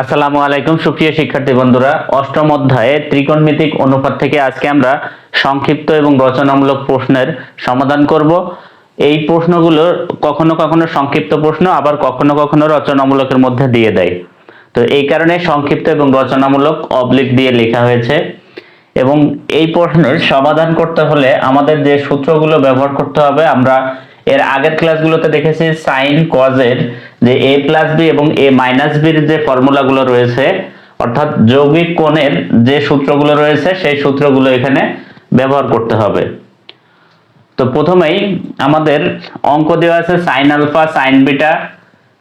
আসসালামু আলাইকুম, সুপ্রিয় শিক্ষার্থী বন্ধুরা। অষ্টম অধ্যায়ে ত্রিকোণমিতিক অনুপাত থেকে আজকে আমরা সংক্ষিপ্ত এবং রচনামূলক প্রশ্নের সমাধান করব। এই প্রশ্নগুলো কখনো কখনো সংক্ষিপ্ত প্রশ্ন, আবার কখনো কখনো রচনামূলকের মধ্যে দিয়ে দেয়। তো এই কারণে সংক্ষিপ্ত এবং রচনামূলক অবলিক দিয়ে লেখা হয়েছে। এবং এই প্রশ্নের সমাধান করতে হলে আমাদের যে সূত্রগুলো ব্যবহার করতে হবে, আমরা এর আগের ক্লাসগুলোতে দেখেছি সাইন কজের যে এ প্লাস বি এবং এ মাইনাস বির যে ফর্মুলাগুলো রয়েছে, অর্থাৎ যৌগিক কোণের যে সূত্রগুলো রয়েছে, সেই সূত্রগুলো এখানে ব্যবহার করতে হবে। তো প্রথমেই আমাদের অঙ্ক দেওয়া আছে sine alpha sine beta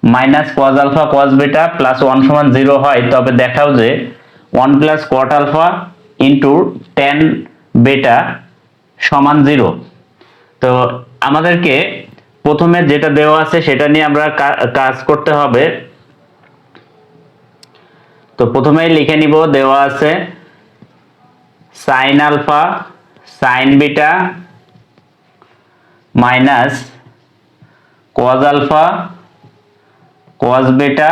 minus cos alpha cos beta plus one সমান জিরো হয়। তবে দেখাও যে one plus cot alpha into tan beta সমান জিরো তো আমাদেরকে প্রথমে যেটা দেওয়া আছে সেটা নিয়ে আমরা কাজ করতে হবে। তো প্রথমেই লিখে নিব, দেওয়া আছে sine alpha sine beta minus cos alpha cos beta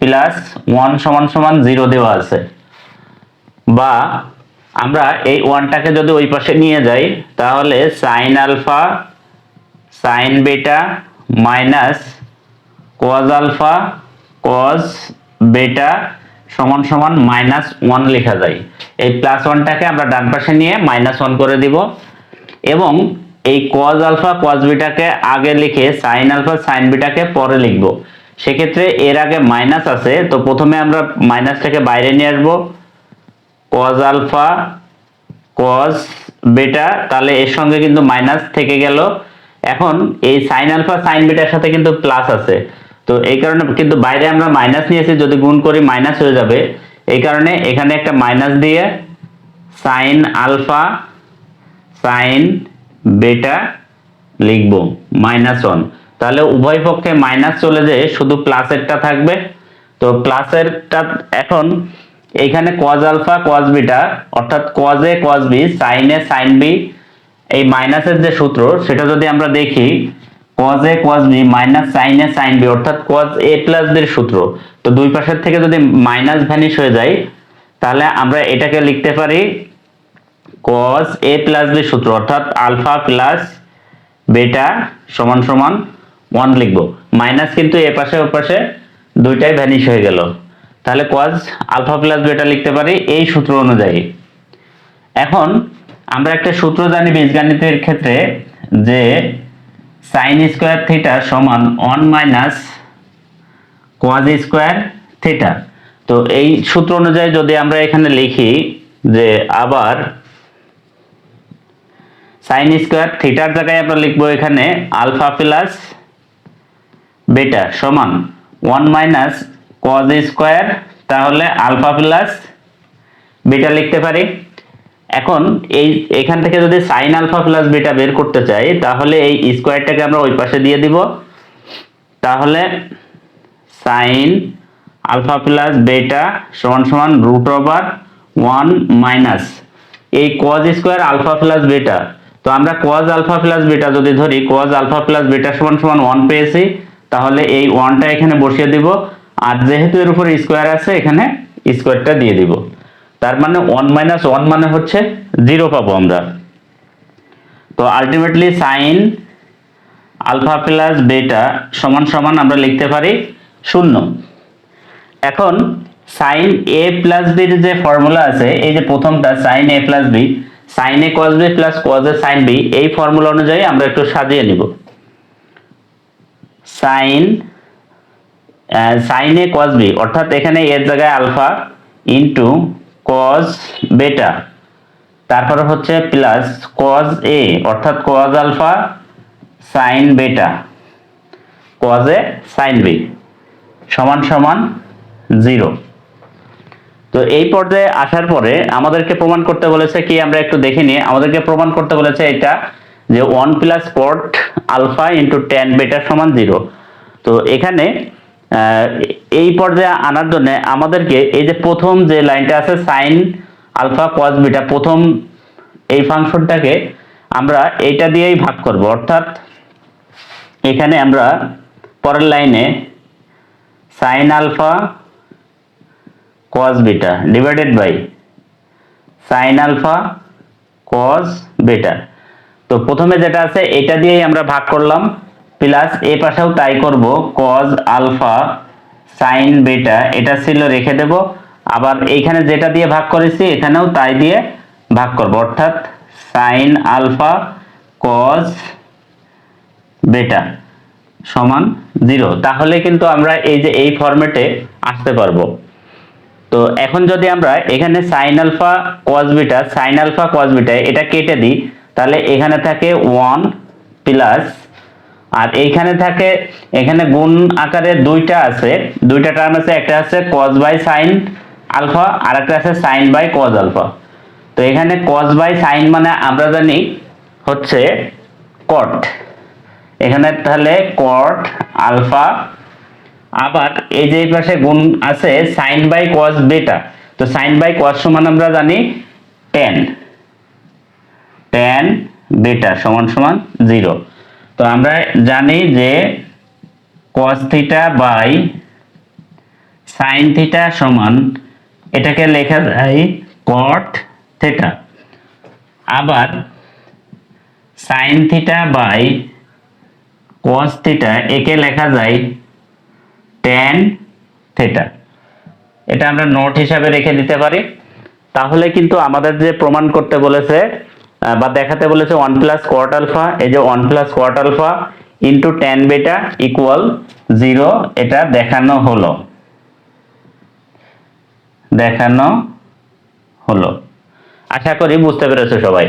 plus one সমান সমান জিরো দেওয়া আছে। বা আমরা এই ওয়ানটাকে যদি ওই পাশে নিয়ে যাই, তাহলে sine alpha sine beta minus cos alpha cos beta সমান সমান মাইনাস ওয়ান লেখা যায়। এই প্লাস ওয়ানটাকে আমরা ডান পাশে নিয়ে মাইনাস ওয়ান করে দিব। এবং এই কজ আলফা কজ বিটাকে আগে লিখে সাইন আলফা সাইন বিটাকে পরে লিখব। সেক্ষেত্রে এর আগে মাইনাস আছে, তো প্রথমে আমরা মাইনাসটাকে বাইরে নিয়ে আসব। কজ আলফা কজ বেটা তাহলে এর সঙ্গে কিন্তু মাইনাস থেকে গেল। এখন এই সাইন আলফা সাইন বিটার সাথে কিন্তু প্লাস আছে। তো এই কারণে কিন্তু বাইরে আমরা মাইনাস নিয়েছি, যদি গুণ করি মাইনাস হয়ে যাবে। এই কারণে এখানে একটা মাইনাস দিয়ে সাইন আলফা সাইন বেটা লিখব মাইনাস ওয়ান তাহলে উভয় পক্ষে মাইনাস চলে যেয়ে শুধু প্লাসেরটা থাকবে। তো প্লাসেরটা এখন এখানে কজ আলফা কজ বিটা অর্থাৎ cos cos B sine sine B এই মাইনাসের যে সূত্র, সেটা যদি আমরা দেখি cos A cos B minus sine A sine B অর্থাৎ কজ এ প্লাস বির সূত্র। তো দুই পাশের থেকে যদি মাইনাস ভ্যানিশ হয়ে যায়, তাহলে আমরা এটাকে লিখতে পারি cos a প্লাস বি সূত্র, অর্থাৎ আলফা প্লাস বেটা সমান সমান ওয়ান লিখব। মাইনাস কিন্তু এ পাশে, ও পাশে দুইটাই ভ্যানিশ হয়ে গেল। তাহলে cos আলফা প্লাস বেটা লিখতে পারি এই সূত্র অনুযায়ী। এখন আমরা একটা সূত্র জানি বীজগণিতের ক্ষেত্রে যে সাইন স্কোয়ার থিটা সমান one minus cos square theta তো এই সূত্র অনুযায়ী যদি আমরা এখানে লিখি যে আবার সাইন স্কোয়ার থিটার জায়গায় আমরা লিখব এখানে আলফা প্লাস বেটা সমান ওয়ান মাইনাস কজ স্কোয়ার তাহলে আলফা প্লাস বেটা লিখতে পারি। এখন এই এখান থেকে যদি সাইন আলফা প্লাস বিটা বের করতে চাই, তাহলে এই স্কোয়ারটাকে আমরা ওই পাশে দিয়ে দিব। তাহলে সাইন আলফা প্লাস বেটা সমান সমান রুট ওভার ওয়ান মাইনাস এই cos square alpha plus beta তো আমরা কজ আলফা প্লাস বেটা যদি ধরি কজ আলফা প্লাস বেটা সমান সমান ওয়ান পেয়েছি, তাহলে এই ওয়ানটা এখানে বসিয়ে দিব। আর যেহেতু এর উপরে স্কোয়ার আছে, এখানে স্কোয়ারটা দিয়ে দিব। তার মানে ওয়ান মাইনাস ওয়ান মানে হচ্ছে জিরো পাবো আমরা। তো ultimately sine alpha plus beta সমান সমান আমরা লিখতে পারি শূন্য। এখন সাইন এ প্লাস বির যে ফর্মুলা আছে, এই যে প্রথমটা sine A plus B sine A cos B plus cos A sine B এই ফর্মুলা অনুযায়ী আমরা একটু সাজিয়ে নিব। Sine sine A cos B অর্থাৎ এখানে এর জায়গায় আলফা ইন্টু কজ বেটা তারপরে হচ্ছে প্লাস কজ এ অর্থাৎ cos alpha sine beta cos A sine B সমান সমান জিরো তো এই পর্যায়ে আসার পরে আমাদেরকে প্রমাণ করতে বলেছে কি, আমরা একটু দেখে নিই। আমাদেরকে প্রমাণ করতে বলেছে এটা যে one plus cot alpha into tan better সমান জিরো তো এখানে এই পর্যায়ে আনার জন্য আমাদেরকে এই যে প্রথম যে লাইনটা আছে সাইন আলফা কস বিটা, প্রথম এই ফাংশনটাকে আমরা এইটা দিয়েই ভাগ করব। অর্থাৎ এখানে আমরা পরের লাইনে sine alpha cos beta divided by sine alpha cos beta. তো প্রথমে যেটা আছে, এটা দিয়েই আমরা ভাগ করলাম। প্লাস এ পাশেও তাই করব কজ আলফা সাইন বেটা এটা ছিল রেখে দেব। আবার এইখানে যেটা দিয়ে ভাগ করেছি, এখানেও তাই দিয়ে ভাগ করব। অর্থাৎ সাইন আলফা কজ বেটা সমান জিরো তাহলে কিন্তু আমরা এই যে এই ফরম্যাটে আসতে পারব। তো এখন যদি আমরা এখানে sine alpha cos beta sine alpha cos beta এটা কেটে দিই, তাহলে এখানে থাকে ওয়ান প্লাস আর এইখানে থাকে, এখানে গুণ আকারে দুইটা আছে। দুইটা টার্ম আছে, একটা আছে কস বাই সাইন আলফা আর একটা আছে সাইন বাই কস আলফা তো এখানে কস বাই সাইন মানে আমরা জানি হচ্ছে কট এখানে তাহলে কট আলফা আবার এই যে পাশে গুণ আছে সাইন বাই কস বেটা তো সাইন বাই কস সমান আমরা জানি টেন টেন বেটা সমান সমান জিরো তো আমরা জানি যে cos theta by sine theta সমান এটাকে লেখা যায় কট থিটা আবার sine theta by cos theta একে লেখা যায় টেন থিটা এটা আমরা নোট হিসাবে রেখে দিতে পারি। তাহলে কিন্তু আমাদের যে প্রমাণ করতে বলেছে বা দেখাতে বলেছে ওয়ান প্লাস কোয়ার্ট আলফা এই যে one plus cot alpha into tan beta equal zero এটা দেখানো হলো। দেখানো হলো। আশা করি বুঝতে পেরেছ সবাই।